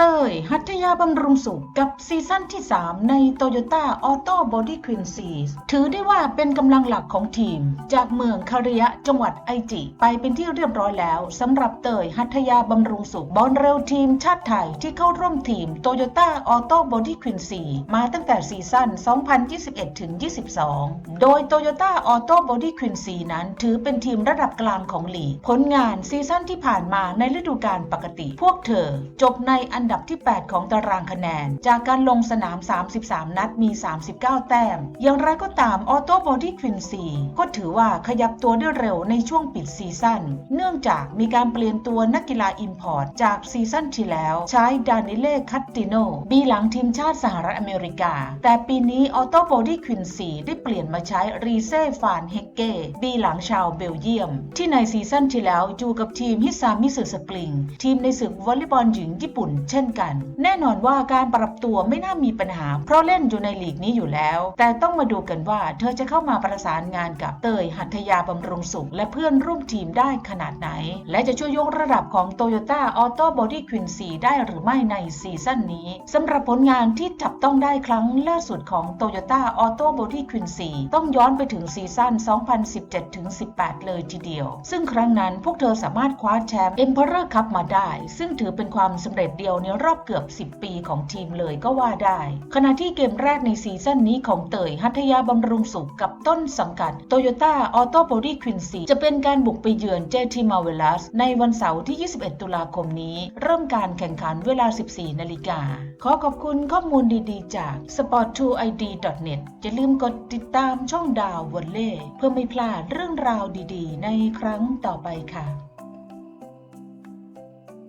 เต้ย หัตยาบำรุงสุขกับซีซั่นที่ 3 ใน Toyota Auto Body Queen s e e s ถือได้ว่าเป็นกำลังหลักของทีม จากเมืองคาริยะจังหวัดไอจิ ไปเป็นที่เรียบร้อยแล้วสำหรับเตยหัตยาบำรุงสุขบอลเร็วทีมชาติไทยที่เข้าร่วมทีม Toyota Auto Body Queen s e มาตั้งแต่ซีซั่น 2021-22 โดย Toyota Auto Body Queen s e นั้นถือเป็นทีมระดับกลางของลีกผลงานซีซั่นที่ผ่านมาในฤดูกาลปกติ พวกเธอ จบในอันดับที่ 8 ของตารางคะแนน จากการลงสนาม 33 นัดมี 39 แต้ม อย่างไรก็ตามออโตบอดี้ควินซีก็ถือว่าขยับตัวได้เร็วในช่วงปิดซีซั่น เนื่องจากมีการเปลี่ยนตัวนักกีฬาอิมพอร์ตจากซีซั่นที่แล้วใช้ดานิเล่คัตติโนบีหลังทีมชาติสหรัฐอเมริกา แต่ปีนี้ออโตบอดี้ควินซีได้เปลี่ยนมาใช้รีเซ่ฟานเฮเก้บีหลังชาวเบลเยียม ที่ในซีซั่นที่แล้วอยู่กับทีมฮิซามิสึสปริง ทีมในศึกวอลเลย์บอลหญิงญี่ปุ่นเชนกัน แน่นอนว่าการปรับตัวไม่น่ามีปัญหา เพราะเล่นอยู่ในลีกนี้อยู่แล้ว แต่ต้องมาดูกันว่าเธอจะเข้ามาประสานงานกับเตยหัตถยาบำรุงสุข และเพื่อนร่วมทีมได้ขนาดไหน และจะช่วยยกระดับของ Toyota Auto Body Queen 4ได้หรือไม่ในซีซั่นนี้สำหรับผลงานที่จับต้องได้ครั้งล่าสุดของ Toyota Auto Body Queen 4ต้องย้อนไปถึงซีซั่น 2017-18 เลยทีเดียว ซึ่งครั้งนั้นพวกเธอสามารถคว้าแชมป์ Emperor Cup มาได้ ซึ่งถือเป็นความสำเร็จเดียวในรอบเกือบ 10 ปีของทีมเลยก็ว่าได้ ขณะที่เกมแรกในซีซั่นนี้ของเตยหัตถยาบำรุงสุขกับต้นสังกัด Toyota Auto Body Queen 4จะเป็นการบุกไปเยือน JT Marvelous ในวันเสาร์ที่ 21 ตุลาคมนี้ เริ่มการแข่งขันเวลา 14 นาฬิกา ขอขอบคุณข้อมูลดีๆ จาก sport2id.net อย่าลืมกดติดตามช่องดาววอลเล่เพื่อไม่พลาดเรื่องราวดีๆ ในครั้งต่อไปค่ะ